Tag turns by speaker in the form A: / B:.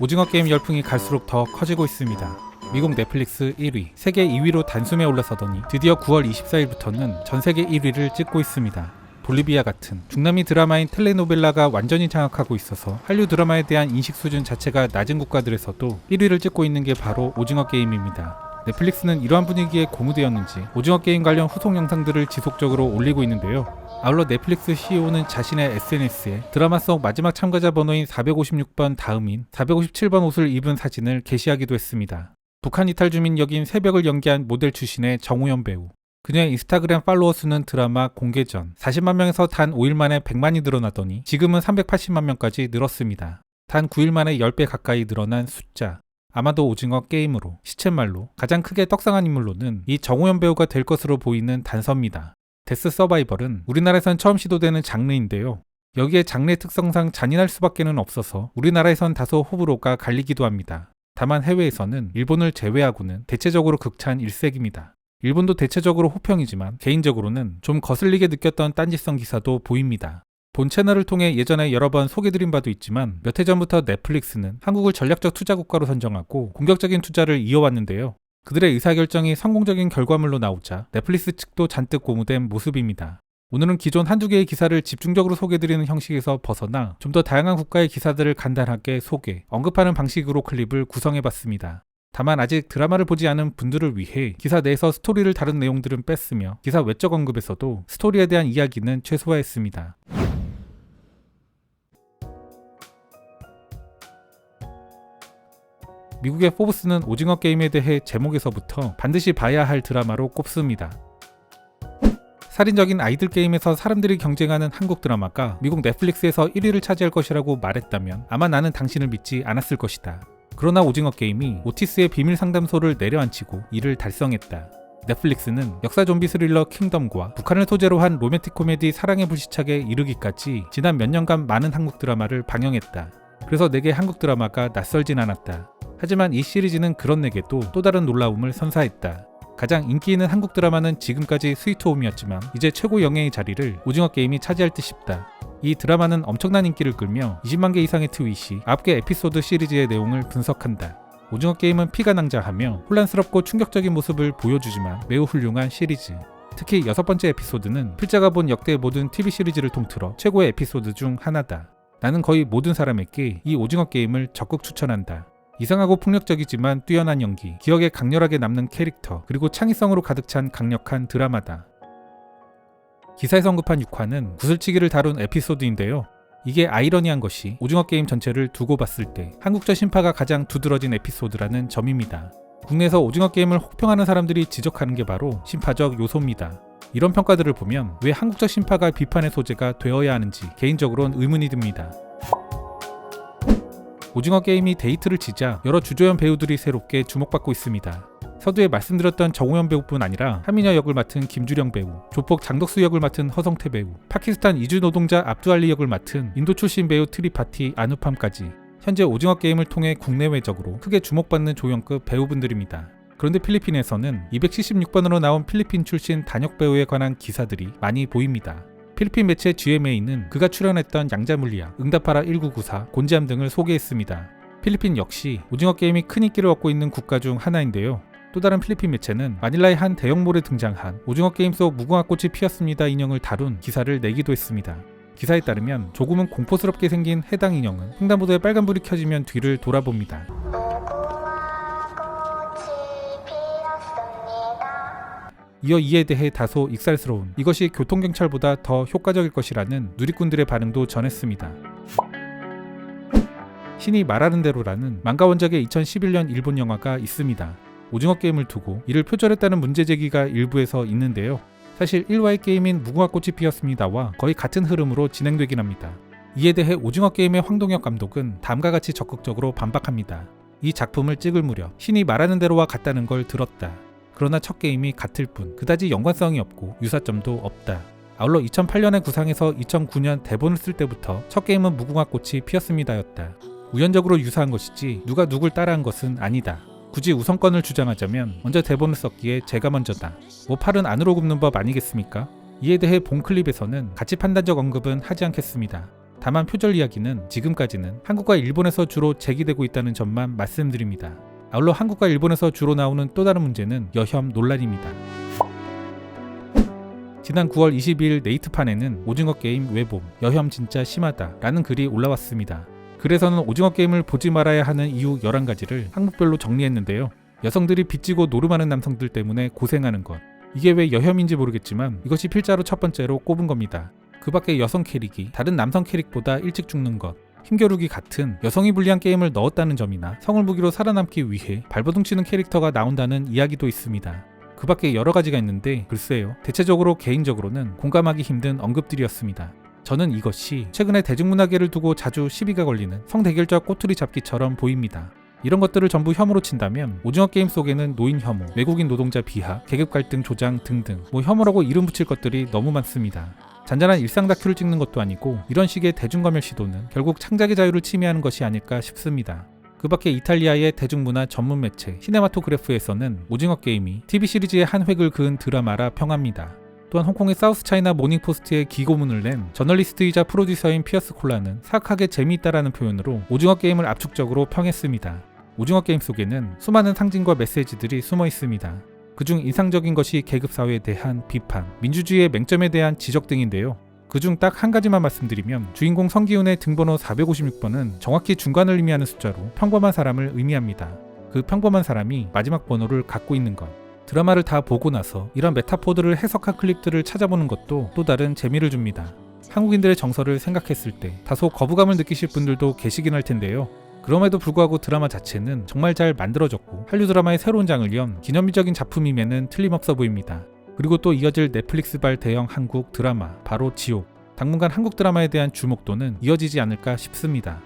A: 오징어 게임 열풍이 갈수록 더 커지고 있습니다. 미국 넷플릭스 1위, 세계 2위로 단숨에 올라서더니 드디어 9월 24일부터는 전 세계 1위를 찍고 있습니다. 볼리비아 같은 중남미 드라마인 텔레노벨라가 완전히 장악하고 있어서 한류 드라마에 대한 인식 수준 자체가 낮은 국가들에서도 1위를 찍고 있는 게 바로 오징어 게임입니다. 넷플릭스는 이러한 분위기에 고무되었는지 오징어 게임 관련 후속 영상들을 지속적으로 올리고 있는데요. 아울러 넷플릭스 CEO는 자신의 SNS에 드라마 속 마지막 참가자 번호인 456번 다음인 457번 옷을 입은 사진을 게시하기도 했습니다. 북한 이탈 주민 역인 새벽을 연기한 모델 출신의 정우현 배우. 그녀의 인스타그램 팔로워 수는 드라마 공개 전 40만 명에서 단 5일 만에 100만이 늘어나더니 지금은 380만 명까지 늘었습니다. 단 9일 만에 10배 가까이 늘어난 숫자. 아마도 오징어 게임으로 시쳇말로 가장 크게 떡상한 인물로는 이 정우현 배우가 될 것으로 보이는 단서입니다. 데스 서바이벌은 우리나라에선 처음 시도되는 장르인데요. 여기에 장르의 특성상 잔인할 수밖에는 없어서 우리나라에선 다소 호불호가 갈리기도 합니다. 다만 해외에서는 일본을 제외하고는 대체적으로 극찬 일색입니다. 일본도 대체적으로 호평이지만 개인적으로는 좀 거슬리게 느꼈던 딴지성 기사도 보입니다. 본 채널을 통해 예전에 여러 번 소개드린 바도 있지만 몇 해 전부터 넷플릭스는 한국을 전략적 투자 국가로 선정하고 공격적인 투자를 이어왔는데요. 그들의 의사결정이 성공적인 결과물로 나오자 넷플릭스 측도 잔뜩 고무된 모습입니다. 오늘은 기존 한두 개의 기사를 집중적으로 소개드리는 형식에서 벗어나 좀 더 다양한 국가의 기사들을 간단하게 소개, 언급하는 방식으로 클립을 구성해봤습니다. 다만 아직 드라마를 보지 않은 분들을 위해 기사 내에서 스토리를 다룬 내용들은 뺐으며 기사 외적 언급에서도 스토리에 대한 이야기는 최소화했습니다. 미국의 포브스는 오징어 게임에 대해 제목에서부터 반드시 봐야 할 드라마로 꼽습니다. 살인적인 아이들 게임에서 사람들이 경쟁하는 한국 드라마가 미국 넷플릭스에서 1위를 차지할 것이라고 말했다면 아마 나는 당신을 믿지 않았을 것이다. 그러나 오징어 게임이 오티스의 비밀 상담소를 내려앉히고 이를 달성했다. 넷플릭스는 역사 좀비 스릴러 킹덤과 북한을 소재로 한 로맨틱 코미디 사랑의 불시착에 이르기까지 지난 몇 년간 많은 한국 드라마를 방영했다. 그래서 내게 한국 드라마가 낯설진 않았다. 하지만 이 시리즈는 그런 내게도 또 다른 놀라움을 선사했다. 가장 인기 있는 한국 드라마는 지금까지 스위트홈이었지만 이제 최고 영예의 자리를 오징어 게임이 차지할 듯 싶다. 이 드라마는 엄청난 인기를 끌며 20만 개 이상의 트윗이 9개 에피소드 시리즈의 내용을 분석한다. 오징어 게임은 피가 낭자하며 혼란스럽고 충격적인 모습을 보여주지만 매우 훌륭한 시리즈. 특히 여섯 번째 에피소드는 필자가 본 역대 모든 TV 시리즈를 통틀어 최고의 에피소드 중 하나다. 나는 거의 모든 사람에게 이 오징어 게임을 적극 추천한다. 이상하고 폭력적이지만 뛰어난 연기, 기억에 강렬하게 남는 캐릭터, 그리고 창의성으로 가득 찬 강력한 드라마다. 기사에서 언급한 6화는 구슬치기를 다룬 에피소드인데요. 이게 아이러니한 것이 오징어 게임 전체를 두고 봤을 때 한국적 심파가 가장 두드러진 에피소드라는 점입니다. 국내에서 오징어 게임을 혹평하는 사람들이 지적하는 게 바로 심파적 요소입니다. 이런 평가들을 보면 왜 한국적 심파가 비판의 소재가 되어야 하는지 개인적으로는 의문이 듭니다. 오징어 게임이 데이트를 치자 여러 주조연 배우들이 새롭게 주목받고 있습니다. 서두에 말씀드렸던 정우현 배우뿐 아니라 하민여 역을 맡은 김주령 배우, 조폭 장덕수 역을 맡은 허성태 배우, 파키스탄 이주 노동자 압두알리 역을 맡은 인도 출신 배우 트리파티 아누팜까지 현재 오징어 게임을 통해 국내외적으로 크게 주목받는 조연급 배우분들입니다. 그런데 필리핀에서는 276번으로 나온 필리핀 출신 단역 배우에 관한 기사들이 많이 보입니다. 필리핀 매체 GMA는 그가 출연했던 양자물리학, 응답하라 1994, 곤지암 등을 소개했습니다. 필리핀 역시 오징어 게임이 큰 인기를 얻고 있는 국가 중 하나인데요. 또 다른 필리핀 매체는 마닐라의 한 대형몰에 등장한 오징어 게임 속 무궁화꽃이 피었습니다 인형을 다룬 기사를 내기도 했습니다. 기사에 따르면 조금은 공포스럽게 생긴 해당 인형은 횡단보도에 빨간불이 켜지면 뒤를 돌아봅니다. 이어 이에 대해 다소 익살스러운 이것이 교통경찰보다 더 효과적일 것이라는 누리꾼들의 반응도 전했습니다. 신이 말하는 대로라는 망가 원작의 2011년 일본 영화가 있습니다. 오징어 게임을 두고 이를 표절했다는 문제 제기가 일부에서 있는데요. 사실 1화의 게임인 무궁화꽃이 피었습니다와 거의 같은 흐름으로 진행되긴 합니다. 이에 대해 오징어 게임의 황동혁 감독은 다음과 같이 적극적으로 반박합니다. 이 작품을 찍을 무렵 신이 말하는 대로와 같다는 걸 들었다. 그러나 첫 게임이 같을 뿐 그다지 연관성이 없고 유사점도 없다. 아울러 2008년의 구상에서 2009년 대본을 쓸 때부터 첫 게임은 무궁화 꽃이 피었습니다였다. 우연적으로 유사한 것이지 누가 누굴 따라한 것은 아니다. 굳이 우선권을 주장하자면 먼저 대본을 썼기에 제가 먼저다. 뭐 팔은 안으로 굽는 법 아니겠습니까? 이에 대해 본 클립에서는 가치 판단적 언급은 하지 않겠습니다. 다만 표절 이야기는 지금까지는 한국과 일본에서 주로 제기되고 있다는 점만 말씀드립니다. 아울러 한국과 일본에서 주로 나오는 또 다른 문제는 여혐 논란입니다. 지난 9월 22일 네이트판에는 오징어 게임 외봄 여혐 진짜 심하다 라는 글이 올라왔습니다. 글에서는 오징어 게임을 보지 말아야 하는 이유 11가지를 항목별로 정리했는데요. 여성들이 빚지고 노름하는 남성들 때문에 고생하는 것. 이게 왜 여혐인지 모르겠지만 이것이 필자로 첫 번째로 꼽은 겁니다. 그 밖에 여성 캐릭이 다른 남성 캐릭보다 일찍 죽는 것. 힘겨루기 같은 여성이 불리한 게임을 넣었다는 점이나 성을 무기로 살아남기 위해 발버둥 치는 캐릭터가 나온다는 이야기도 있습니다. 그 밖에 여러 가지가 있는데 글쎄요. 대체적으로 개인적으로는 공감하기 힘든 언급들이었습니다. 저는 이것이 최근에 대중문화계를 두고 자주 시비가 걸리는 성대결적 꼬투리 잡기처럼 보입니다. 이런 것들을 전부 혐오로 친다면 오징어 게임 속에는 노인 혐오, 외국인 노동자 비하, 계급 갈등 조장 등등 뭐 혐오라고 이름 붙일 것들이 너무 많습니다. 잔잔한 일상 다큐를 찍는 것도 아니고 이런 식의 대중검열 시도는 결국 창작의 자유를 침해하는 것이 아닐까 싶습니다. 그 밖에 이탈리아의 대중문화 전문 매체 시네마토그래프에서는 오징어 게임이 TV 시리즈의 한 획을 그은 드라마라 평합니다. 또한 홍콩의 사우스 차이나 모닝포스트에 기고문을 낸 저널리스트이자 프로듀서인 피어스 콜라는 사악하게 재미있다라는 표현으로 오징어 게임을 압축적으로 평했습니다. 오징어 게임 속에는 수많은 상징과 메시지들이 숨어 있습니다. 그중 인상적인 것이 계급사회에 대한 비판, 민주주의의 맹점에 대한 지적 등인데요. 그중 딱 한 가지만 말씀드리면 주인공 성기훈의 등번호 456번은 정확히 중간을 의미하는 숫자로 평범한 사람을 의미합니다. 그 평범한 사람이 마지막 번호를 갖고 있는 것. 드라마를 다 보고 나서 이런 메타포드를 해석한 클립들을 찾아보는 것도 또 다른 재미를 줍니다. 한국인들의 정서를 생각했을 때 다소 거부감을 느끼실 분들도 계시긴 할 텐데요. 그럼에도 불구하고 드라마 자체는 정말 잘 만들어졌고 한류 드라마의 새로운 장을 연 기념비적인 작품임에는 틀림없어 보입니다. 그리고 또 이어질 넷플릭스발 대형 한국 드라마 바로 지옥. 당분간 한국 드라마에 대한 주목도는 이어지지 않을까 싶습니다.